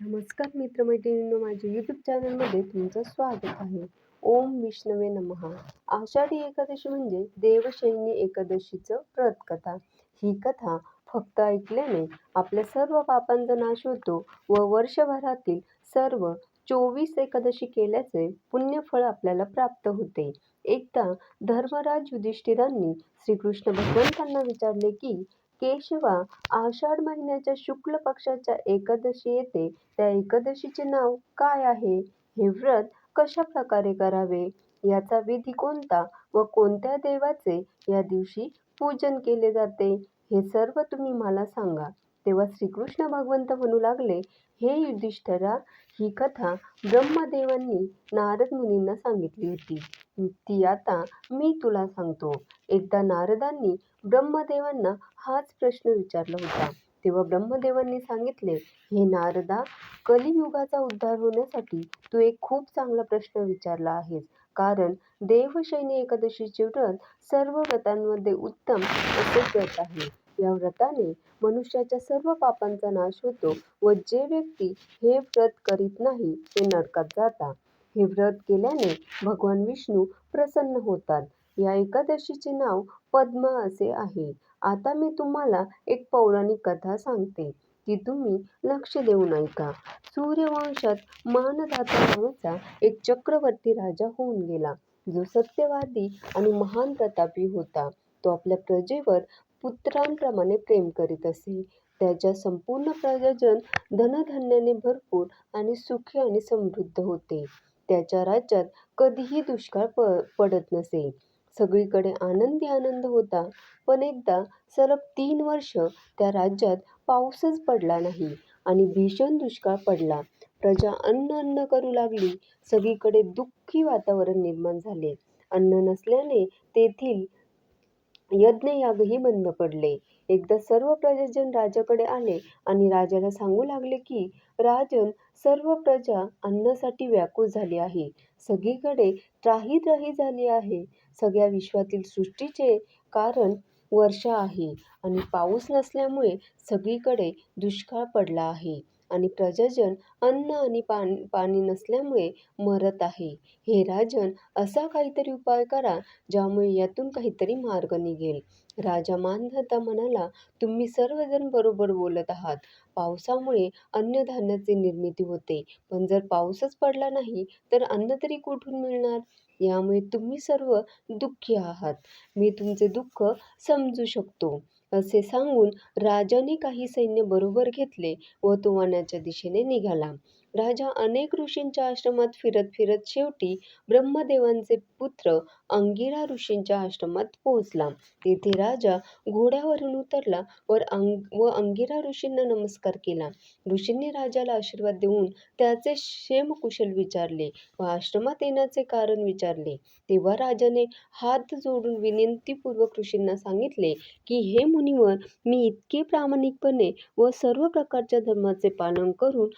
नमस्कार मित्रमैत्रिणींनो माझ्या यूट्यूब चॅनलमध्ये तुमचं स्वागत आहे. ओम विष्णवे नमः आषाढी एकादशी म्हणजे देवशैनी एकादशीचं व्रतकथा. ही कथा फक्त ऐकल्याने आपल्या सर्व पापांचा नाश होतो व वर्षभरातील सर्व चोवीस एकादशी केल्याचे पुण्यफळ आपल्याला प्राप्त होते. एकदा धर्मराज युधिष्ठिरांनी श्रीकृष्ण भगवंतांना विचारले की केशवा आषाढ महिन्याच्या शुक्ल पक्षाच्या एकादशी येते. त्या एकादशीचे नाव काय आहे? हे व्रत कशा प्रकारे करावे? याचा विधी कोणता व कोणत्या देवाचे या दिवशी पूजन केले जाते? हे सर्व तुम्ही मला सांगा. तेव्हा श्रीकृष्ण भगवंत म्हणू लागले हे युधिष्ठरा ही कथा ब्रह्मदेवांनी नारद मुनींना सांगितली होती. ती आता मी तुला सांगतो. एकदा नारदांनी ब्रह्मदेवांना हाच प्रश्न विचारला होता. तेव्हा ब्रह्मदेवांनी सांगितले हे नारदा कलियुगाचा उद्धार होण्यासाठी तू एक खूप चांगला प्रश्न विचारला आहेस. कारण देवशैनी एकादशीचे व्रत सर्व व्रतांमध्ये उत्तम असे व्रत आहे. या व्रताने मनुष्याच्या सर्व पापांचा नाश होतो व जे व्यक्ती हे व्रत करीत नाही ते नरकात जातात. हे व्रत केल्याने भगवान विष्णू प्रसन्न होतात. या एकादशीचे नाव पद्मा असे आहे. आता मी तुम्हाला एक पौराणिक कथा सांगते. ती तुम्ही लक्ष देऊन ऐका. सूर्यवंशात मानधाता नावाचा एक चक्रवर्ती राजा होऊन गेला. जो सत्यवादी आणि महान प्रतापी होता. तो आपल्या प्रजेवर पुत्रांप्रमाणे प्रेम करीत असे. त्याच्या संपूर्ण प्रजाजन धनधान्याने भरपूर आणि सुखी आणि समृद्ध होते. त्याच्या राज्यात कधीही दुष्काळ प पडत नसे. सगळीकडे आनंदी आनंद होता. पण एकदा सलग तीन वर्ष त्या राज्यात पाऊसच पडला नाही आणि भीषण दुष्काळ पडला. प्रजा अन्न अन्न करू लागली. सगळीकडे दुःखी वातावरण निर्माण झाले. अन्न नसल्याने तेथील यज्ञयागही बंद पडले. एकदा सर्व प्रजाजन राजाकडे आले आणि राजाला सांगू लागले की राजन सर्व प्रजा अन्नासाठी व्याकुळ झाली आहे. सगळीकडे त्राही त्राही झाली आहे. सगळ्या विश्वातील सृष्टीचे कारण वर्षा आहे आणि पाऊस नसल्यामुळे सगळीकडे दुष्काळ पडला आहे. आणि प्रजाजन अन्न आणि पान पाणी नसल्यामुळे मरत आहे. हे राजन असा काहीतरी उपाय करा ज्यामुळे यातून काहीतरी मार्ग निघेल. राजा मानधता म्हणाला तुम्ही सर्वजण बरोबर बोलत आहात. पावसामुळे अन्नधान्याची निर्मिती होते. पण जर पाऊसच पडला नाही तर अन्न तरी कुठून मिळणार? यामुळे तुम्ही सर्व दुःखी आहात. मी तुमचे दुःख समजू शकतो. असे सांगून राजाने काही सैन्य बरोबर घेतले व तो वनाच्या दिशेने निघाला. राजा अनेक ऋषींच्या आश्रमात फिरत फिरत शेवटी ब्रह्मदेवांचे पुत्र अंगिरा ऋषींच्या आश्रमात पोहोचला. तेथे राजा घोड्यावरून उतरला वर अंग व अंगिरा ऋषींना नमस्कार केला. ऋषींनी राजाला आशीर्वाद देऊन त्याचे क्षेमकुशल विचारले व आश्रमात येण्याचे कारण विचारले. तेव्हा राजाने हात जोडून विनंतीपूर्वक ऋषींना सांगितले की हे मुनिवर मी इतके प्रामाणिकपणे व सर्व प्रकारच्या धर्माचे पालन करून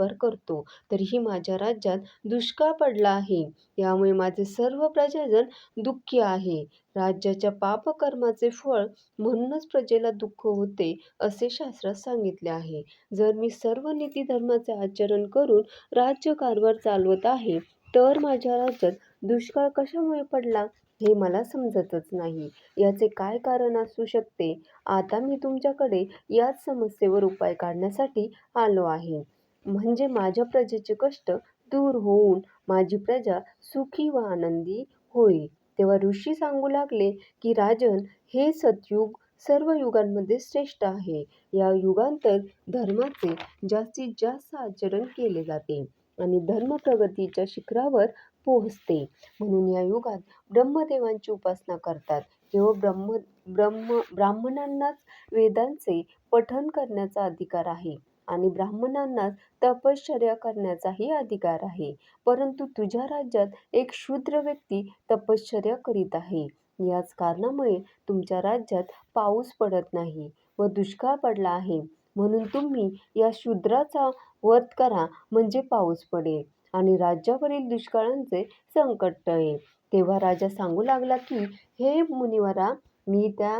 कारभार करतो. तरीही माझ्या राज्यात दुष्काळ पडला आहे. यामुळे माझे सर्व प्रजाजन दुःखी आहे. राज्याच्या पापकर्माचे फळ म्हणूनच प्रजेला दुःख होते असे शास्त्रात सांगितले आहे. जर मी सर्व नीती धर्माचे आचरण करून राज्यकारभार चालवत आहे तर माझ्या राज्यात दुष्काळ कशामुळे पडला हे मला समजतच नाही. याचे काय कारण असू शकते? आता मी तुमच्याकडे याच समस्येवर उपाय काढण्यासाठी आलो आहे. म्हणजे माझ्या प्रजेचे कष्ट दूर होऊन माझी प्रजा सुखी व आनंदी होईल. तेव्हा ऋषी सांगू लागले की राजन हे सतयुग सर्व युगांमध्ये श्रेष्ठ आहे. या युगांतर धर्माचे जास्तीत जास्त आचरण केले जाते आणि धर्म प्रगतीच्या शिखरावर पोहोचते. म्हणून या युगात ब्रह्मदेवांची उपासना करतात. केवळ ब्रह्म ब्रह्म ब्राह्मणांनाच वेदांचे पठण करण्याचा अधिकार आहे. आणि ब्राह्मणांनाच तपश्चर्या करण्याचाही अधिकार आहे. परंतु तुझ्या राज्यात एक शूद्र व्यक्ती तपश्चर्या करीत आहे. याच कारणामुळे तुमच्या राज्यात पाऊस पडत नाही व दुष्काळ पडला आहे. म्हणून तुम्ही या शूद्राचा वध करा म्हणजे पाऊस पडेल आणि राज्यावरील दुष्काळांचे संकट टळेल. तेव्हा राजा सांगू लागला की हे मुनिवरा मी त्या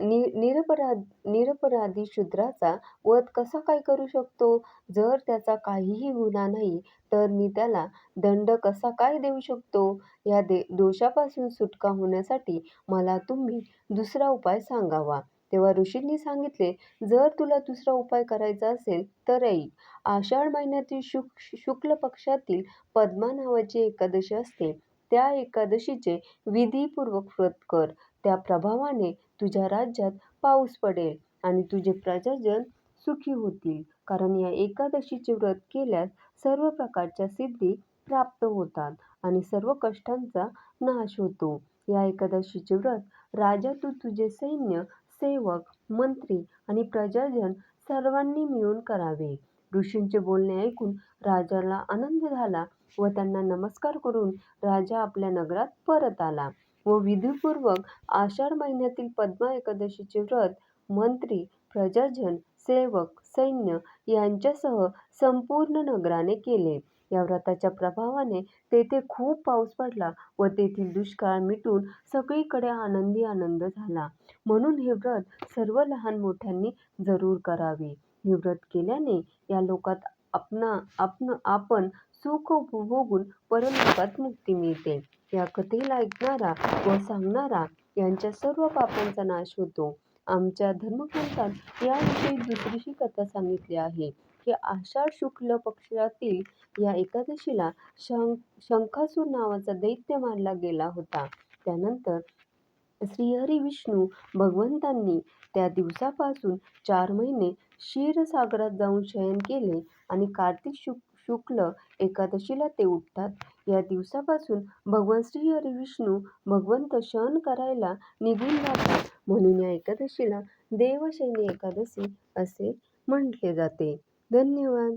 नि निरपराध निरपराधी शूद्राचा वध कसा काय करू शकतो? जर त्याचा काहीही गुन्हा नाही तर मी त्याला दंड कसा काय देऊ शकतो? या दे दोषापासून सुटका होण्यासाठी मला तुम्ही दुसरा उपाय सांगावा. तेव्हा ऋषींनी सांगितले जर तुला दुसरा उपाय करायचा असेल तर ऐक. आषाढ महिन्यातील शुक शुक्ल पक्षातील पद्मा नावाची एकादशी असते. त्या एकादशीचे विधीपूर्वक व्रत कर. त्या प्रभावाने तुझ्या राज्यात पाऊस पडेल आणि तुझे प्रजाजन सुखी होतील. कारण या एकादशीचे व्रत केल्यास सर्व प्रकारच्या सिद्धी प्राप्त होतात आणि सर्व कष्टांचा नाश होतो. या एकादशीचे व्रत राजा तू तुझे सैन्य सेवक मंत्री आणि प्रजाजन सर्वांनी मिळून करावे. ऋषींचे बोलणे ऐकून राजाला आनंद झाला व त्यांना नमस्कार करून राजा आपल्या नगरात परत आला. व विधीपूर्वक आषाढ महिन्यातील पद्मा एकादशीचे व्रत मंत्री प्रजाजन सेवक सैन्य यांच्यासह संपूर्ण नगराने केले. या व्रताच्या प्रभावाने तेथे खूप पाऊस पडला व तेथील दुष्काळ मिटून सगळीकडे आनंदी आनंद झाला. म्हणून हे व्रत सर्व लहान मोठ्यांनी जरूर करावे. हे व्रत केल्याने या लोकात आपणा आपण आपण सुख उपभोगून परलोकात मुक्ती मिळते. या कथेला ऐकणारा व सांगणारा यांच्या सर्व पापांचा नाश होतो. आमच्या धर्मग्रंथात याविषयी दुसरीशी कथा सांगितली आहे की आषाढ शुक्ल पक्षातील या एकादशीला शं शंखासूर नावाचा दैत्य मारला गेला होता. त्यानंतर श्रीहरी विष्णू भगवंतांनी त्या दिवसापासून चार महिने क्षीरसागरात जाऊन शयन केले आणि कार्तिक शुक शुक्ल एकादशीला ते उठतात. या दिवसापासून भगवान श्रीहरी विष्णू भगवंत शयन करायला निघून जातात. म्हणून या एकादशीला देवशयनी एकादशी असे म्हटले जाते. धन्यवाद.